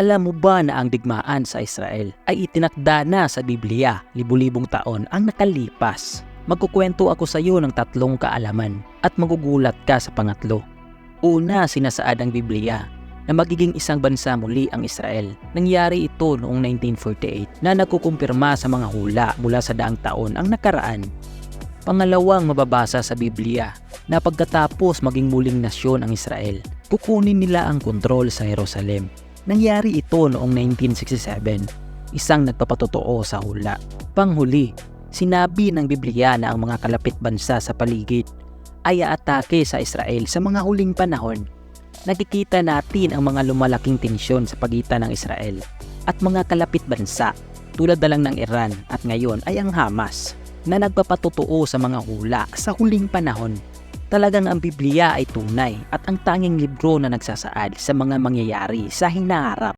Alam mo ba na ang digmaan sa Israel ay itinakda na sa Biblia libu-libong taon ang nakalipas? Magkukwento ako sa iyo ng tatlong kaalaman at magugulat ka sa pangatlo. Una, sinasaad ang Biblia na magiging isang bansa muli ang Israel. Nangyari ito noong 1948 na nagkukumpirma sa mga hula mula sa daang taon ang nakaraan. Pangalawang mababasa sa Biblia na pagkatapos maging muling nasyon ang Israel, kukunin nila ang kontrol sa Jerusalem. Nangyari ito noong 1967, isang nagpapatotoo sa hula. Panghuli, sinabi ng Biblia na ang mga kalapit bansa sa paligid ay aatake sa Israel sa mga huling panahon. Nakikita natin ang mga lumalaking tensyon sa pagitan ng Israel at mga kalapit bansa tulad na lang ng Iran at ngayon ay ang Hamas na nagpapatotoo sa mga hula sa huling panahon. Talagang ang Biblia ay tunay at ang tanging libro na nagsasaad sa mga mangyayari sa hinaharap.